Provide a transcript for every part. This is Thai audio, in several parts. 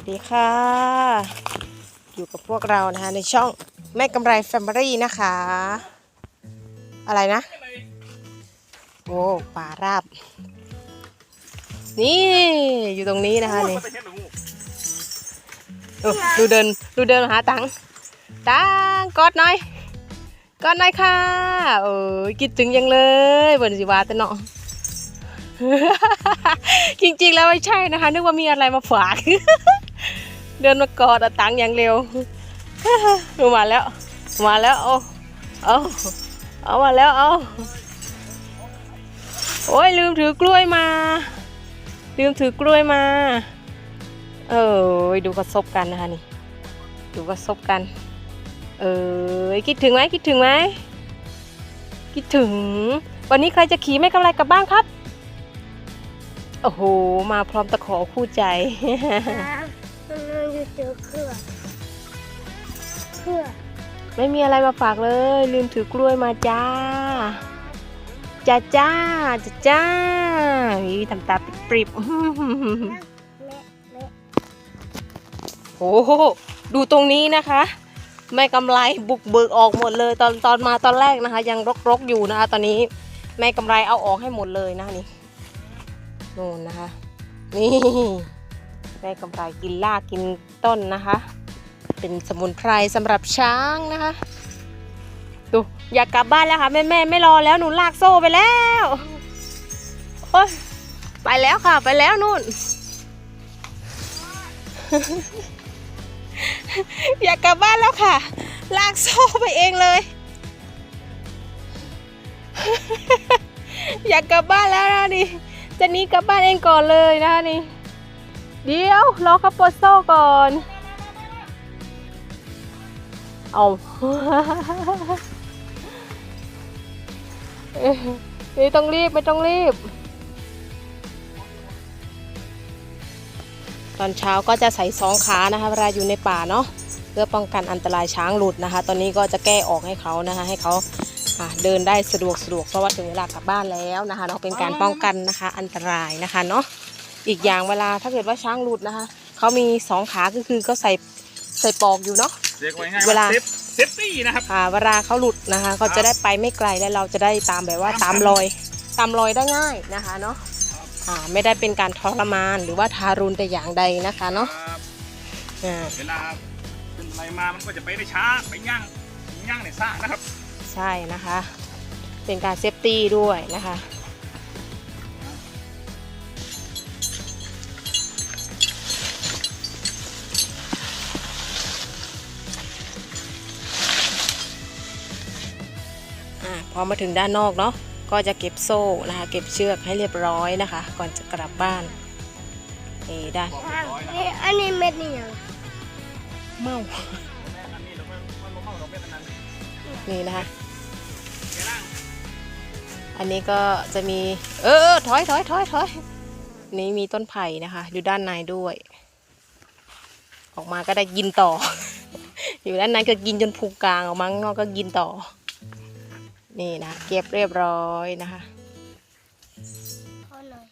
สวัสดีค่ะ อยู่กับพวกเรานะคะในช่องแม่กำไรแฟมิลี่นะคะ อะไรนะ โอ้ป่าราบ นี่อยู่ตรงนี้นะคะนี่ดูเดินดูเดินหาตังตังกอดหน่อยกอดหน่อยค่ะเออคิดถึงยังเลยบนสิวาแต่เนาะจริงๆแล้วไม่ใช่นะคะ นึกว่ามีอะไรมาฝาก เดินมากอดตังอย่างเร็วดูมาแล้ว มาแล้วเอาเอาเอามาแล้วเอาโอ้ยลืมถือกล้วยมา ลืมถือกล้วยมา เออดูกระซบกันนะคะนี่ ดูกระซบกัน เออคิดถึงไหมคิดถึงไหมคิดถึง วันนี้ใครจะขี่ไม่กำไรกลับบ้านครับ โอ้โห มาพร้อมตะขอคู่ใจ เจอเครือเครือไม่มีอะไรมาฝากเลย ลืมถือกล้วยมาจ้าจ้าจ้าจ้าจ้านี่ทำตาปริบโอ้โหดูตรงนี้นะคะ แม่กำไรบุกเบิกออกหมดเลย ตอนตอนมาตอนแรกนะคะ ยังรกๆอยู่นะคะ ตอนนี้แม่กำไรเอาออกให้หมดเลยนะนี่นู่นนะคะ นี่ แม่กำไรกินรากกินต้นนะคะ เป็นสมุนไพรสำหรับช้างนะคะดูอยากกลับบ้านแล้วค่ะแม่แม่ไม่รอแล้วหนูลากโซ่ไปแล้วโอ้ยไปแล้วค่ะไปแล้วนู่น อยากกลับบ้านแล้วค่ะ ลากโซ่ไปเองเลย อยากกลับบ้านแล้วนะนี่จะหนี้กลับบ้านเองก่อนเลยนะคะนี่ เดี๋ยวรอเขาปลดโซ่ก่อน เอาเอ้ยไม่ต้องรีบไม่ต้องรีบ ตอนเช้าก็จะใส่สองขานะคะเวลาอยู่ในป่าเนาะเพื่อป้องกันอันตรายช้างหลุดนะคะ ตอนนี้ก็จะแก้ออกให้เขานะคะ ให้เขาเดินได้สะดวกสะดวกเพราะว่าถึงเวลากลับบ้านแล้วนะคะเนาะเป็นการป้องกันนะคะ อันตรายนะคะเนาะ อีกอย่างเวลาถ้าเกิดว่าช้างหลุดนะคะเขามีสองขาก็คือก็ใส่ใส่ปลอกอยู่เนาะ เรียกว่าง่ายเวลา เซฟเซฟตี้นะครับ อ่าเวลาเขาหลุดนะคะเขาจะได้ไปไม่ไกลและเราจะได้ตามแบบว่าตามรอย ตามรอยได้ง่ายนะคะเนาะอ่าไม่ได้เป็นการทรมานหรือว่าทารุณแต่อย่างใดนะคะเนาะครับอ่าเวลาขึ้นอะไรมามันก็จะไปได้ช้าไปย่างย่างในซ่านะครับ ใช่นะคะ เป็นการเซฟตี้ด้วยนะคะ อ่าพอมาถึงด้านนอกเนาะก็จะเก็บโซ่นะคะ เก็บเชือกให้เรียบร้อยนะคะ ก่อนจะกลับบ้านนี่ได้บอกเรียบร้อยนะนี่อันนี้เม็ดนี่ยังเมาอันนี้เราไม่มันลงเข้าเราเป็นอันนั้นนี่นะคะแกล่างอันนี้ก็จะมีเออเออถอยถอยถอยถอยนี่มีต้นไผ่นะคะ อยู่ด้านในด้วย ออกมาก็ได้กินต่อ อยู่ด้านในก็กินจนพุงกลางออกมาข้างนอกก็กินต่อ นี่นะเก็บเรียบร้อยนะคะพอหน่อย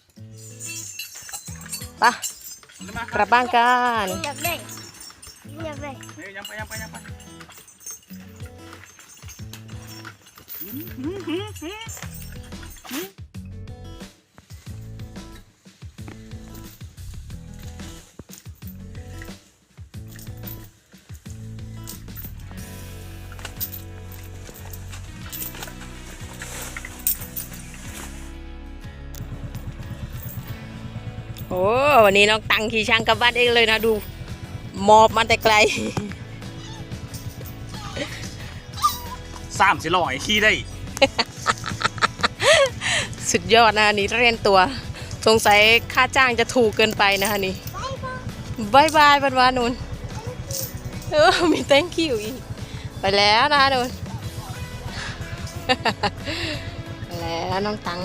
ไปะกลับบ้านกันอยากได้อยากได้เฮ้ยยังไปยังไปยังไป โอ้วันนี้น้องตังขี่ช้างกลับบ้านเองเลยนะดูหมอบมาแต่ไกล สามสิลอยขี้ได้ สุดยอดนะอันนี่เรียนตัว สงสัยค่าจ้างจะถูกเกินไปนะคะนี่บายบายวันวานุนเออมี thank you อีกไปแล้วนะคะนุน ไปแล้วน้องตัง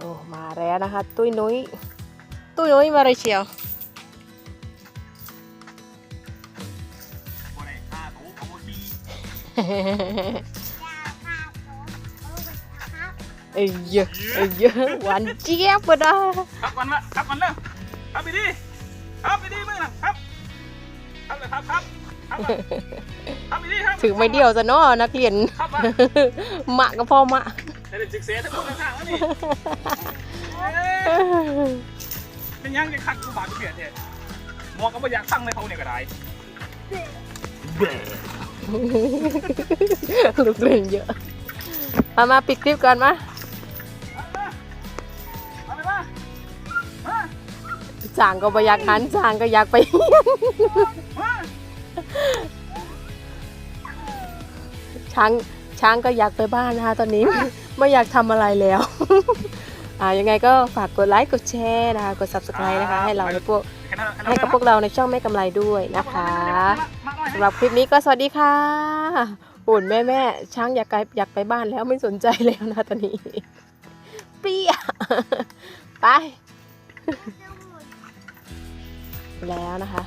โอ้มาแล้วนะคะ ตุ้ยนุ้ย ตุ้ยนุ้ยมาเลยเชียวบ่ได้ค่าตู้เอาบ่ขี้เอ้ยเยอะเอ้ยเยอะหวานเจี๊ยบปะนะครับก่อนมาครับก่อนเร็วครับไปดีครับไปดีมือนะครับครับเลยครับครับครับก่อนครับไปดีครับถือไม่เดียวจะเนาะนักเรียนครับมามะก็พ่อมะ เดี๋ยวศึกษาทั้งหมดทั้งข้างแล้วนี่เอ้ยเป็นยังจะคักกูบาดกูเปลี่ยนเนี่ยหมอก็ไม่อยากสั่งในเขาเนี่ยก็ได้ลูกเล่นเยอะ มามาปิดคลิปก่อนมาเอาไปมามาจางก็ไปอยากหันจางก็อยากไป มา ช้าง ช้างก็อยากไปบ้านนะคะ ตอนนี้ไม่อยากทำอะไรแล้ว อ่ายังไงก็ฝากกดไลค์กดแชร์นะคะ กด subscribe นะคะ ให้เราในพวกแค่นั้นแค่นั้นให้กับพวกเราในช่องแม่กำไรด้วยนะคะมาหน่อยสำหรับคลิปนี้ก็สวัสดีค่ะปุ่นแม่แม่ช้างอยากไปอยากไปบ้านแล้วไม่สนใจแล้วนะตอนนี้ เปี้ยไป แล้วนะคะ